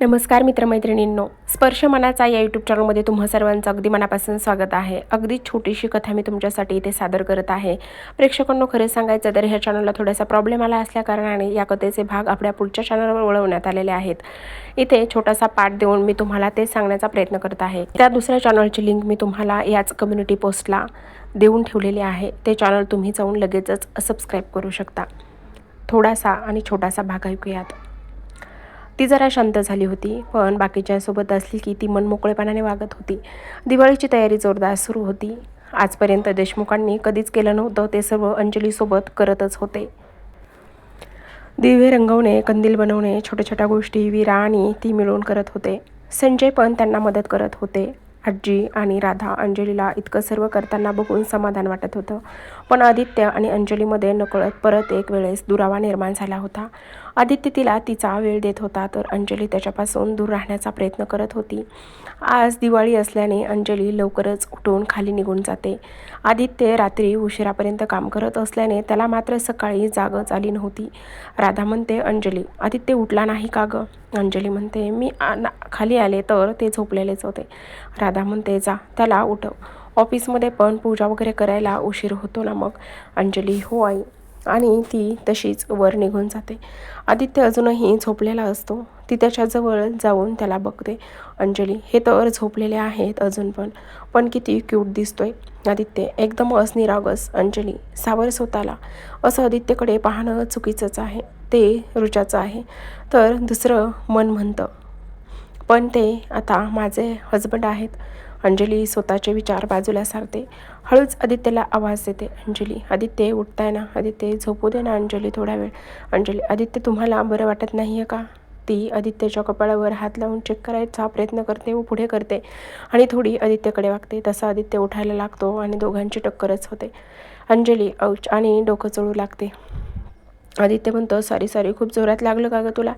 नमस्कार मित्रमैत्रिणींनो स्पर्श मनाचा या यूट्यूब चॅनलमध्ये तुम्हा सर्वांचं अगदी मनापासून स्वागत आहे. अगदी छोटीशी कथा मी तुमच्यासाठी इथे सादर करत आहे. प्रेक्षकांनो खरं सांगायचं तर ह्या चॅनलला थोडासा प्रॉब्लेम आला असल्याकारणाने या कथेचे भाग आपल्या पुढच्या चॅनलवर वळवण्यात आलेले आहेत. इथे छोटासा पाठ देऊन मी तुम्हाला ते सांगण्याचा प्रयत्न करत आहे. त्या दुसऱ्या चॅनलची लिंक मी तुम्हाला याच कम्युनिटी पोस्टला देऊन ठेवलेली आहे. ते चॅनल तुम्ही जाऊन लगेचच सबस्क्राईब करू शकता. थोडासा आणि छोटासा भाग ऐकूयात. ती जरा शांत झाली होती पण बाकीच्यासोबत असली की ती मनमोकळेपणाने वागत होती. दिवाळीची तयारी जोरदार सुरू होती. आजपर्यंत देशमुखांनी कधीच केलं नव्हतं ते सर्व अंजलीसोबत करतच होते. दिवे रंगवणे कंदील बनवणे छोट्या छोट्या गोष्टी विरा आणि ती मिळून करत होते. संजय पण त्यांना मदत करत होते. आजी आणि राधा अंजलीला इतकं सर्व करताना बघून समाधान वाटत होतं. पण आदित्य आणि अंजलीमध्ये नकळत परत एक वेळेस दुरावा निर्माण झाला होता. आदित्य तिला तिचा वेळ देत होता तर अंजली त्याच्यापासून दूर राहण्याचा प्रयत्न करत होती. आज दिवाळी असल्याने अंजली लवकरच उठून खाली निघून जाते. आदित्य रात्री उशिरापर्यंत काम करत असल्याने त्याला मात्र सकाळी जागच आली नव्हती. राधा म्हणते अंजली आदित्य उठला नाही का गं? अंजली म्हणते मी खाली आले तर ते झोपलेलेच होते. राधा म्हणते जा त्याला उठव ऑफिसमध्ये पण पूजा वगैरे करायला उशीर होतो ना मग. अंजली हो आई. आणि ती तशीच वर निघून जाते. आदित्य अजूनही झोपलेला असतो. ती त्याच्याजवळ जाऊन त्याला बघते. अंजली हे तर झोपलेले आहेत अजून पण. पण किती क्यूट दिसतोय. आदित्य एकदमच निरागस. अंजली सावर स्वतःला. असं आदित्यकडे पाहणं चुकीचंच आहे. ते रुचाचं आहे. तर दुसरं मन म्हणतं. पण ते आता माझे हजबंड आहेत. अंजली स्वतःचे विचार बाजूला सारते. हळूच आदित्यला आवाज देते अंजली आदित्य उठताय ना? आदित्य झोपू दे ना अंजली थोडा वेळ. अंजली आदित्य तुम्हाला बरं वाटत नाही आहे का? ती आदित्यच्या कपाळावर हात लावून चेक करायचा प्रयत्न करते व पुढे करते आणि थोडी आदित्यकडे वागते. तसा आदित्य उठायला लागतो आणि दोघांची टक्करच होते. अंजली औच आणि डोकं चळू लागते. आदित्य म्हणतो सॉरी सॉरी खूप जोरात लागलं का गं तुला?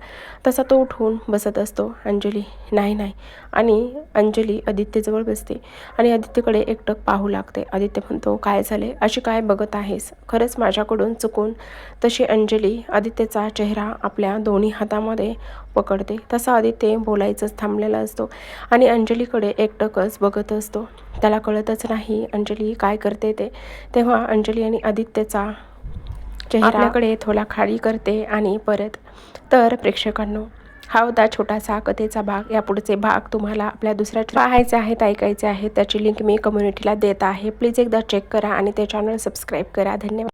तसा तो उठून बसत असतो. अंजली नाही नाही. आणि अंजली आदित्यजवळ बसते आणि आदित्यकडे एकटक पाहू लागते. आदित्य म्हणतो काय झाले अशी काय बघत आहेस? खरंच माझ्याकडून चुकून तशी अंजली आदित्यचा चेहरा आपल्या दोन्ही हातामध्ये पकडते. तसा आदित्य बोलायचंच थांबलेला असतो आणि अंजलीकडे एकटकच बघत असतो. त्याला कळतच नाही अंजली काय करते ते. तेव्हा अंजली आणि आदित्यचा आपल्याकडे थोडा खाली करते आणि परत. तर प्रेक्षकांनो हा होता छोटासा कथेचा भाग. या पुढचे भाग तुम्हाला आपल्या दुसऱ्या पाहायचे आहेत ऐकायचे आहेत त्याची लिंक मी कम्युनिटीला देत आहे. प्लीज एकदा चेक करा आणि ते चॅनल सबस्क्राईब करा. धन्यवाद.